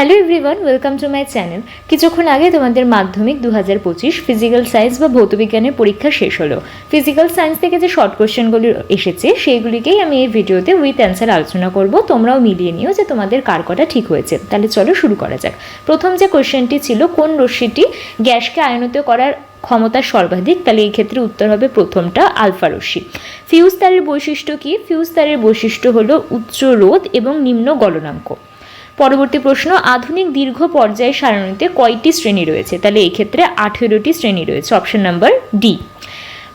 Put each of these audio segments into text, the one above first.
Hello everyone, welcome to my channel. কিছুক্ষণ আগে তোমাদের মাধ্যমিক দু হাজার পঁচিশ ফিজিক্যাল সায়েন্স বা ভৌতবিজ্ঞানের পরীক্ষা শেষ হলো। ফিজিক্যাল সায়েন্স থেকে যে শর্ট কোয়েশ্চেনগুলি এসেছে, সেইগুলিকেই আমি এই ভিডিওতে উইথ অ্যান্সার আলোচনা করব। তোমরাও মিলিয়ে নিও যে তোমাদের কার কটা ঠিক হয়েছে। তাহলে চলো শুরু করা যাক। প্রথম যে কোশ্চেনটি ছিল, কোন রশ্মিটি গ্যাসকে আয়নিত করার ক্ষমতা সর্বাধিক? তাহলে এই ক্ষেত্রে উত্তর হবে প্রথমটা আলফা রশ্মি। ফিউজ তারের বৈশিষ্ট্য কি? ফিউজ তারের বৈশিষ্ট্য হলো উচ্চ রোধ এবং নিম্ন গলনাঙ্ক। পরবর্তী প্রশ্ন, আধুনিক দীর্ঘ পর্যায়ে সারণীতে কয়টি শ্রেণি রয়েছে? তাহলে এক্ষেত্রে ক্ষেত্রে আঠেরোটি শ্রেণি রয়েছে। অপশন নাম্বার ডি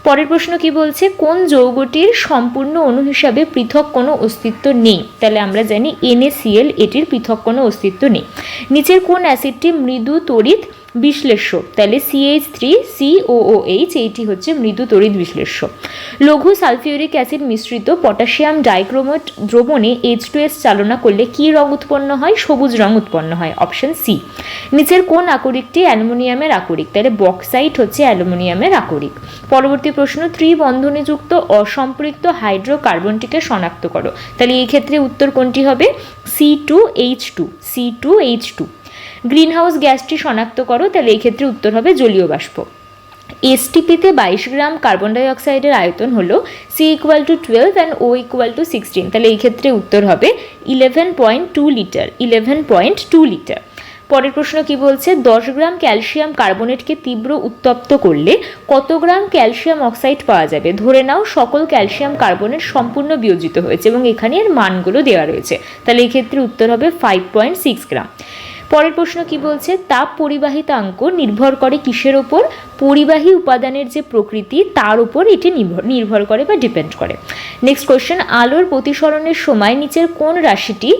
পরের প্রশ্ন কি বলছে? কোন যৌগটির সম্পূর্ণ অণু হিসাবে পৃথক কোনো অস্তিত্ব নেই? তাহলে আমরা জানি এনএসিএল এটির পৃথক কোনো অস্তিত্ব নেই। নিচের কোন অ্যাসিডটি মৃদু তড়িৎ বিশ্লেষ্য। তাহলে সিএইচ থ্রি সিওওএইচ এইটি হচ্ছে মৃদু তড়িৎ বিশ্লেষ্য। লঘু সালফিউরিক অ্যাসিড মিশ্রিত পটাশিয়াম ডাইক্রোমেট দ্রবণে এইচ টু এস চালনা করলে কী রং উৎপন্ন হয়? সবুজ রং উৎপন্ন হয়। অপশন সি নিচের কোন আকরিকটি অ্যালুমিনিয়ামের আকরিক? তাহলে বক্সাইট হচ্ছে অ্যালুমিনিয়ামের আকরিক। পরবর্তী প্রশ্ন, ত্রিবন্ধনীযুক্ত অসম্পৃক্ত হাইড্রোকার্বনটিকে শনাক্ত করো। তাহলে এই ক্ষেত্রে উত্তর কোনটি হবে? C two H two C two H two greenhouse গ্যাসটি শনাক্ত করো, তাহলে এই ক্ষেত্রে উত্তর হবে জলীয় বাষ্প। এসটিপিতে বাইশ গ্রাম কার্বন ডাই অক্সাইডের আয়তন হলো C equal to twelve and O equal to sixteen তাহলে এই ক্ষেত্রে উত্তর হবে eleven point two litre eleven point two litre পরের প্রশ্ন কি বলছে? দশ গ্রাম ক্যালসিয়াম কার্বনেটকে তীব্র উত্তপ্ত করলে কত গ্রাম ক্যালসিয়াম অক্সাইড পাওয়া যাবে? ধরে নাও, সকল ক্যালসিয়াম কার্বনেট সম্পূর্ণ বিয়োজিত হয়েছে এবং এখানে এর মানগুলো দেওয়া রয়েছে। তাহলে এই ক্ষেত্রে উত্তর হবে ফাইভ পয়েন্ট সিক্স গ্রাম। পরের প্রশ্ন কি বলছে? তাপ পরিবাহিতাঙ্ক নির্ভর করে কিসের ওপর? পরিবাহী উপাদানের যে প্রকৃতি, তার উপর এটি নির্ভর নির্ভর করে বা ডিপেন্ড করে। নেক্সট কোয়েশ্চেন আলোর প্রতিসরণের সময় নিচের কোন রাশিটি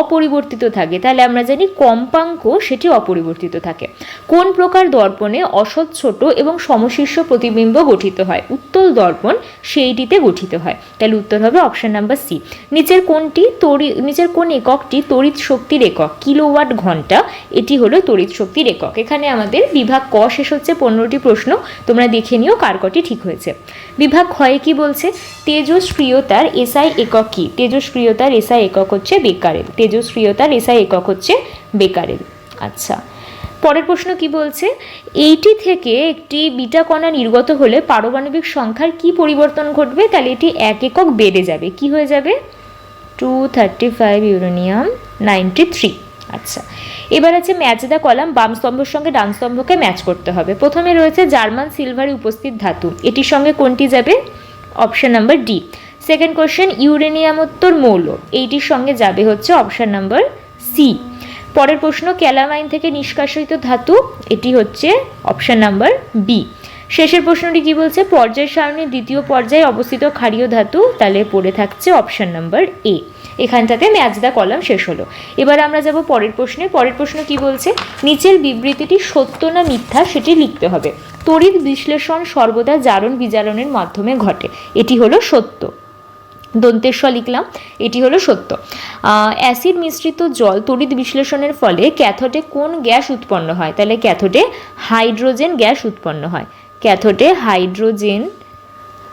অপরিবর্তিত থাকে? তাহলে আমরা জানি কম্পাঙ্ক সেটি অপরিবর্তিত থাকে। কোন প্রকার দর্পণে অসৎ ছোট এবং সমশীর্ষ প্রতিবিম্ব গঠিত হয়? উত্তল দর্পণ সেইটিতে গঠিত হয়। তাহলে উত্তর হবে অপশন নাম্বার সি নিচের কোনটি তড়ি, নিচের কোন এককটি তড়িৎ শক্তির একক? কিলোওয়াট ঘণ্টা, এটি হলো তড়িৎ শক্তির একক। এখানে আমাদের বিভাগ ক শেষ হচ্ছে পনেরোটি প্রশ্ন, তোমরা দেখে নিও কার কটি ঠিক হয়েছে। বিভাগ ক্ষয়ে কি বলছে? তেজস্ক্রিয়তার এসআই একক কি? তেজস্ক্রিয়তার এসআই একক হচ্ছে বেকারেল তেজস্ক্রিয়তার এসআই একক হচ্ছে বেকারেল আচ্ছা পরের প্রশ্ন কি বলছে? এইটি থেকে একটি বিটা কণা নির্গত হলে পারমাণবিক সংখ্যার কি পরিবর্তন ঘটবে? তাহলে এটি এক একক বেড়ে যাবে। কি হয়ে যাবে? Two thirty five uranium ninety three. আচ্ছা। এবার আছে ম্যাচ দা কলাম, বাম স্তম্ভের সঙ্গে ডান স্তম্ভকে ম্যাচ করতে হবে। প্রথমে রয়েছে জার্মান সিলভারে উপস্থিত ধাতু। এটির সঙ্গে কোনটি যাবে? Option number D. Second question ইউরেনিয়ামোত্তর মৌল। এইটির সঙ্গে যাবে হচ্ছে অপশন নাম্বার সি। পরের প্রশ্ন, ক্যালামাইন থেকে নিষ্কাশিত ধাতু। এটি হচ্ছে অপশন নাম্বার বি। শেষের প্রশ্নটি কি বলছে? পর্যায় সারণীর দ্বিতীয় পর্যায়ে অবস্থিত ক্ষারীয় ধাতু। তাহলে পড়ে থাকছে অপশন নাম্বার এ। এখানটাতে ম্যাচ দা কলাম শেষ হলো। এবার আমরা যাব পরের প্রশ্নে। পরের প্রশ্ন কি বলছে? নিচের বিবৃতিটি সত্য না মিথ্যা সেটি লিখতে হবে। তড়িৎ বিশ্লেষণ সর্বদা জারণ বিজারণের মাধ্যমে ঘটে। এটি হলো সত্য। দন্তেশ্ব লিখলাম, এটি হলো সত্য। অ্যাসিড মিশ্রিত জল তড়িৎ বিশ্লেষণের ফলে ক্যাথোডে কোন গ্যাস উৎপন্ন হয়? তাহলে ক্যাথোডে হাইড্রোজেন গ্যাস উৎপন্ন হয়। ক্যাথোডে হাইড্রোজেন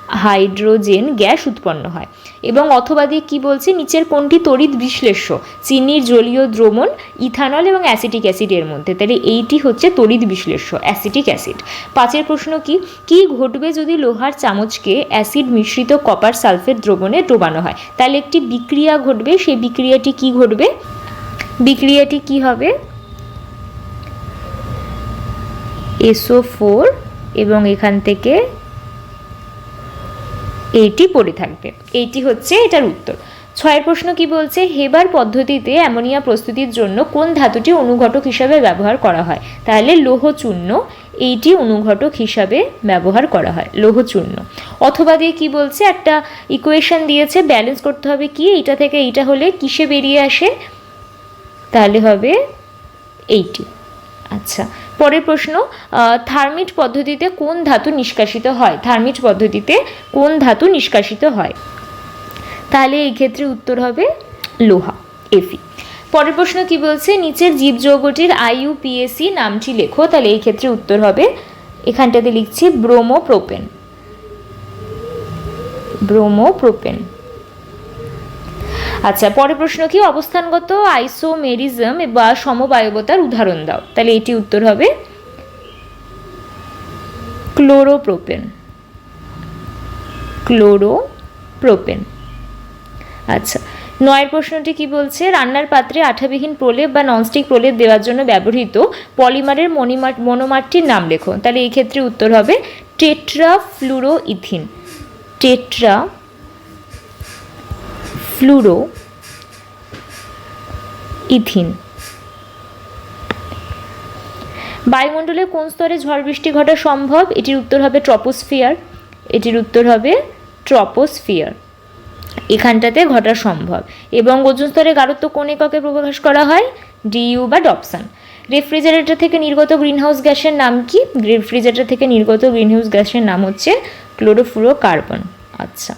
হাইড্রোজেন গ্যাস উৎপন্ন হয়। এবং অথবা দিয়ে কী বলছে? নিচের কোনটি তড়িৎ বিশ্লেষ্য? চিনির জলীয় দ্রবণ, ইথানল এবং অ্যাসিটিক অ্যাসিডের মধ্যে। তাহলে এইটি হচ্ছে তড়িৎ বিশ্লেষ্য, অ্যাসিটিক অ্যাসিড। পাঁচের প্রশ্ন কি? কি ঘটবে যদি লোহার চামচকে অ্যাসিড মিশ্রিত কপার সালফেট দ্রবণে ডোবানো হয়? তাহলে একটি বিক্রিয়া ঘটবে। সেই বিক্রিয়াটি কি ঘটবে? বিক্রিয়াটি কি হবে? এসও ফোর এবং এখান থেকে এইটি পড়ে থাকবে। এইটি হচ্ছে এটার উত্তর। ছয়ের প্রশ্ন কি বলছে? হেবার পদ্ধতিতে অ্যামোনিয়া প্রস্তুতির জন্য কোন ধাতুটি অনুঘটক হিসাবে ব্যবহার করা হয়? তাহলে লৌহ চূর্ণ, এইটি অনুঘটক হিসাবে ব্যবহার করা হয়, লৌহ চূর্ণ। অথবা দিয়ে কি বলছে? একটা ইকুয়েশন দিয়েছে ব্যালেন্স করতে হবে কি? এইটা থেকে এইটা হলে কিসে বেরিয়ে আসে? তাহলে হবে এইটি। আচ্ছা পরের প্রশ্ন থার্মিট পদ্ধতিতে কোন ধাতু নিষ্কাশিত হয়? থার্মিট পদ্ধতিতে কোন ধাতু নিষ্কাশিত হয়? তাহলে এই ক্ষেত্রে উত্তর হবে লোহা এফি পরের প্রশ্ন কি বলছে? নিচের জীবযৌগটির আইইউপিএসি নামটি লেখো, তাহলে এই ক্ষেত্রে উত্তর হবে, এখানটাতে লিখছি ব্রোমোপ্রোপেন। ব্রোমোপ্রোপেন। আচ্ছা পরের প্রশ্ন কি? অবস্থানগত আইসোমেরিজম বা সমবায়বতার উদাহরণ দাও। তাহলে এটি উত্তর হবে ক্লোরোপ্রোপেন। ক্লোরোপ্রোপেন। আচ্ছা নয়ের প্রশ্নটি কি বলছে? রান্নার পাত্রে আঠাবিহীন প্রলেপ বা ননস্টিক প্রলেপ দেওয়ার জন্য ব্যবহৃত পলিমারের মনিমার মনোমারটির নাম লেখো। তাহলে এই ক্ষেত্রে উত্তর হবে tetra fluoro ethene tetra fluoro ethene বায়ুমণ্ডলে কোন স্তরে ঝড় বৃষ্টি ঘটা সম্ভব? এটির উত্তর হবে ট্রপোস্ফিয়ার এটির উত্তর হবে ট্রপোস্ফিয়ার এখানটাতে ঘটা সম্ভব। এবং ওজন স্তরে গাঢ়ত্ব কোন এককে প্রকাশ করা হয়? ডিইউ বা ডপসান। রেফ্রিজারেটর থেকে নির্গত গ্রিনহাউস গ্যাসের নাম কি? রেফ্রিজারেটর থেকে নির্গত গ্রিনহাউস গ্যাসের নাম হচ্ছে ক্লোরোফ্লুরোকার্বন। আচ্ছা।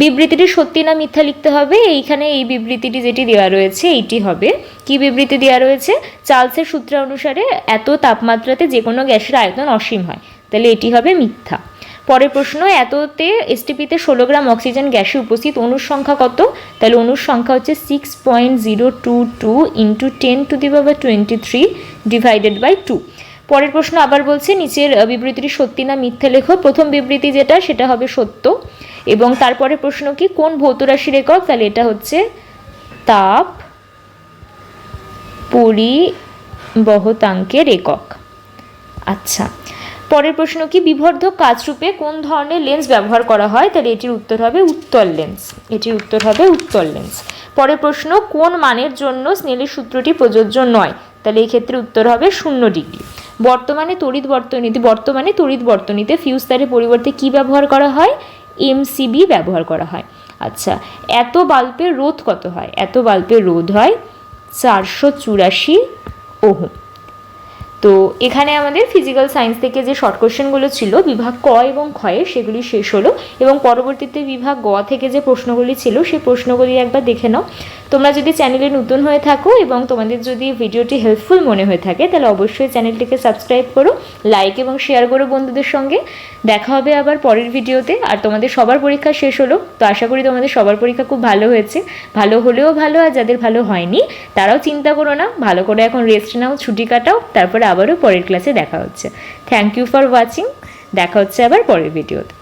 বিবৃতিটি সত্যি না মিথ্যা লিখতে হবে? এইখানে এই বিবৃতিটি যেটি দেওয়া রয়েছে, এইটি হবে। কি বিবৃতি দেওয়া রয়েছে? চার্লসের সূত্র অনুসারে এত তাপমাত্রাতে যে কোনো গ্যাসের আয়তন অসীম হয়। তাহলে এটি হবে মিথ্যা। পরের প্রশ্ন, এততে এসটিপিতে ষোলো গ্রাম অক্সিজেন গ্যাসে উপস্থিত অণুর সংখ্যা কত? তাহলে অণুর সংখ্যা হচ্ছে six point zero two two into ten to the power twenty three divided by two পরের প্রশ্ন আবার বলছে, নিচের বিবৃতিটি সত্যি না মিথ্যে লেখো? প্রথম বিবৃতি যেটা, সেটা হবে সত্য। এবং তারপরে প্রশ্ন কি, কোন ভৌত রাশির একক? তাহলে এটা হচ্ছে তাপ পরিবহতাঙ্কের একক। আচ্ছা পরের প্রশ্ন কি বিবর্ধক কাচরূপে কোন ধরনের লেন্স ব্যবহার করা হয়? তাহলে এটির উত্তর হবে উত্তল লেন্স এটির উত্তর হবে উত্তল লেন্স পরের প্রশ্ন, কোন মানের জন্য স্নেলের সূত্রটি প্রযোজ্য নয়? তাহলে এই ক্ষেত্রে উত্তর হবে শূন্য ডিগ্রি। বর্তমানে তড়িৎ বর্তনীতে, বর্তমানে তড়িৎ বর্তনীতে ফিউজ তারের পরিবর্তে কি ব্যবহার করা হয়? এমসিবি ব্যবহার করা হয়। আচ্ছা এত বাল্বের রোধ কত হয়? এত বাল্বের রোধ হয় চারশো চুরাশি ওহম। তো এখানে আমাদের ফিজিক্যাল সায়েন্স থেকে যে শর্ট কোশ্চেনগুলো ছিল, বিভাগ ক এবং ক্ষয়ে সেগুলি শেষ হলো এবং পরবর্তীতে বিভাগ গ থেকে যে প্রশ্নগুলি ছিল সেই প্রশ্নগুলি একবার দেখে নাও। তোমরা যদি চ্যানেলে নতুন হয়ে থাকো এবং তোমাদের যদি ভিডিওটি হেল্পফুল মনে হয়ে থাকে, তাহলে অবশ্যই চ্যানেলটিকে সাবস্ক্রাইব করো লাইক এবং শেয়ার করো বন্ধুদের সঙ্গে। দেখা হবে আবার পরের ভিডিওতে। আর তোমাদের সবার পরীক্ষা শেষ হলো, তো আশা করি তোমাদের সবার পরীক্ষা খুব ভালো হয়েছে। ভালো হলেও ভালো, আর যাদের ভালো হয়নি, তারাও চিন্তা করো না। ভালো করে এখন রেস্ট নাও, ছুটি কাটাও, তারপরে আবারও পরের ক্লাসে দেখা হচ্ছে। থ্যাংক ইউ ফর ওয়াচিং দেখা হচ্ছে আবার পরের ভিডিওতে